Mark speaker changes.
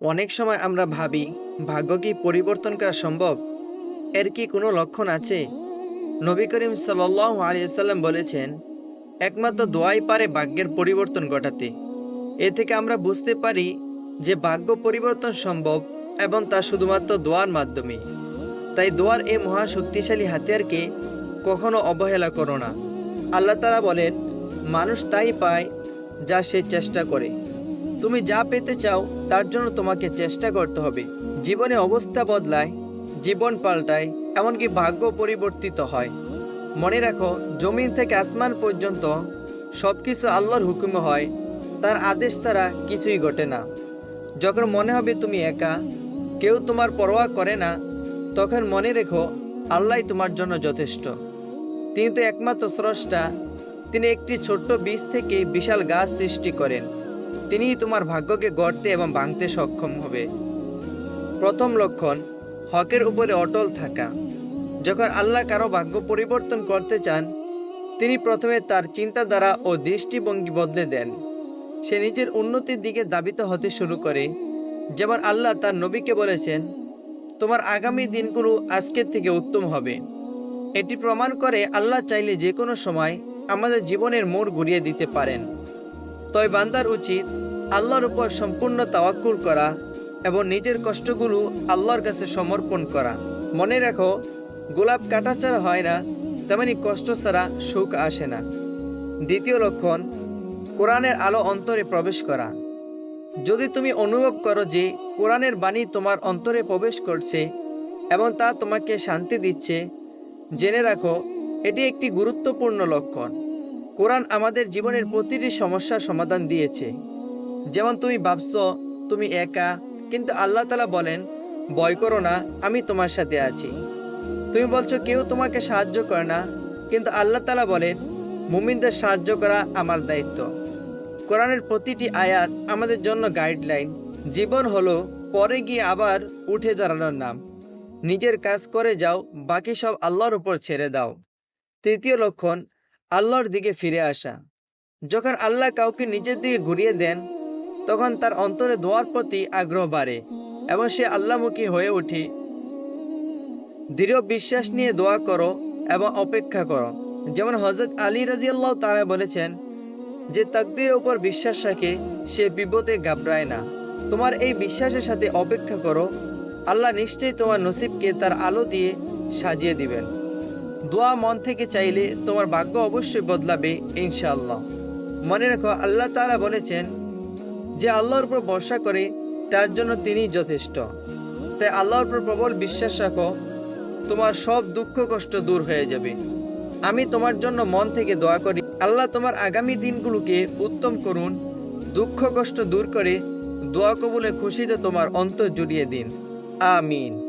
Speaker 1: অনেক সময় আমরা ভাবি, ভাগ্য কি পরিবর্তন করা সম্ভব? এর কি কোনো লক্ষণ আছে? নবী করিম সাল্লাহ আলিয়াল্লাম বলেছেন, একমাত্র দোয়াই পারে ভাগ্যের পরিবর্তন ঘটাতে। এ থেকে আমরা বুঝতে পারি যে ভাগ্য পরিবর্তন সম্ভব এবং তা শুধুমাত্র দোয়ার মাধ্যমে। তাই দোয়ার এই মহা শক্তিশালী হাতিয়ারকে কখনো অবহেলা করো না। আল্লাহ তারা বলেন, মানুষ তাই পায় যা সে চেষ্টা করে। তুমি যা পেতে চাও, তার জন্য তোমাকে চেষ্টা করতে হবে। জীবনে অবস্থা বদলায়, জীবন পাল্টায়, এমনকি ভাগ্য পরিবর্তিত হয়। মনে রাখো, জমিন থেকে আসমান পর্যন্ত সব কিছু আল্লাহর হুকুমে হয়, তার আদেশ ছাড়া কিছুই ঘটে না। যখন মনে হবে তুমি একা, কেউ তোমার পরোয়া করে না, তখন মনে রেখো আল্লাহ তোমার জন্য যথেষ্ট। তিনি তো একমাত্র স্রষ্টা, তিনি একটি ছোট্ট বীজ থেকে বিশাল গাছ সৃষ্টি করেন। তিনিই তোমার ভাগ্যকে গড়তে এবং ভাঙতে সক্ষম হবে। প্রথম লক্ষণ, হকের উপরে অটল থাকা। যখন আল্লাহ কারও ভাগ্য পরিবর্তন করতে চান, তিনি প্রথমে তার চিন্তাধারা ও দৃষ্টিভঙ্গি বদলে দেন। সে নিজের উন্নতির দিকে দাবিত হতে শুরু করে। যেমন আল্লাহ তার নবীকে বলেছেন, তোমার আগামী দিনগুলো আজকের থেকে উত্তম হবে। এটি প্রমাণ করে আল্লাহ চাইলে যে কোনো সময় আমাদের জীবনের মোড় ঘুরিয়ে দিতে পারেন। তবে বান্দার উচিত আল্লাহর উপর সম্পূর্ণ তাওয়াক্কুল করা এবং নিজের কষ্টগুলো আল্লাহর কাছে সমর্পণ করা। মনে রাখো, গোলাপ কাটা ছাড়া হয় না, তেমনি কষ্ট ছাড়া সুখ আসে না। দ্বিতীয় লক্ষণ, কোরআনের আলো অন্তরে প্রবেশ করা। যদি তুমি অনুভব করো যে কোরআনের বাণী তোমার অন্তরে প্রবেশ করছে এবং তা তোমাকে শান্তি দিচ্ছে, জেনে রাখো, এটি একটি গুরুত্বপূর্ণ লক্ষণ। কোরআন আমাদের জীবনের প্রতিটি সমস্যার সমাধান দিয়েছে। যেমন তুমি ভাবছ, তুমি একা, কিন্তু আল্লাহ তালা বলেন, ভয় করো না, আমি তোমার সাথে আছি। তুমি বলছো, কেউ তোমাকে সাহায্য করে না। কিন্তু আল্লাহ তালা বলেন, মুমিনদের সাহায্য করা আমার দায়িত্ব। কোরআনের প্রতিটি আয়াত আমাদের জন্য গাইডলাইন জীবন হলো, পরে গিয়ে আবার উঠে দাঁড়ানোর নাম। নিজের কাজ করে যাও, বাকি সব আল্লাহর উপর ছেড়ে দাও। তৃতীয় লক্ষণ আল্লাহর দিকে ফিরে আসা। যখন আল্লাহ কাউকে নিজের দিকে ঘুরিয়ে দেন, তখন তার অন্তরে দোয়ার প্রতি আগ্রহ বাড়ে এবং সে আল্লাহমুখী হয়ে ওঠে। দৃঢ় বিশ্বাস নিয়ে দোয়া করো এবং অপেক্ষা করো। যেমন হজরত আলী রাজিয়াল্লাহ তারা বলেছেন, যে তাকদির ওপর বিশ্বাস রাখে, সে বিপদে ঘাবড়ায় না। তোমার এই বিশ্বাসের সাথে অপেক্ষা করো। আল্লাহ নিশ্চয়ই তোমার নসিবকে তার আলো দিয়ে সাজিয়ে দিবেন। দোয়া মন থেকে চাইলে তোমার ভাগ্য অবশ্যই বদলাবে, ইনশাআল্লাহ। মনে রাখো, আল্লাহ তাআলা বলেছেন যে আল্লাহর উপর ভরসা করে তার জন্য তিনি যথেষ্ট। তাই আল্লাহর উপর প্রবল বিশ্বাস রাখো, তোমার সব দুঃখ কষ্ট দূর হয়ে যাবে। আমি তোমার জন্য মন থেকে দোয়া করি, আল্লাহ তোমার আগামী দিনগুলোকে উত্তম করুন, দুঃখ কষ্ট দূর করে দোয়া কবুলে খুশিতে তোমার অন্তর জুড়িয়ে দিন। আমিন।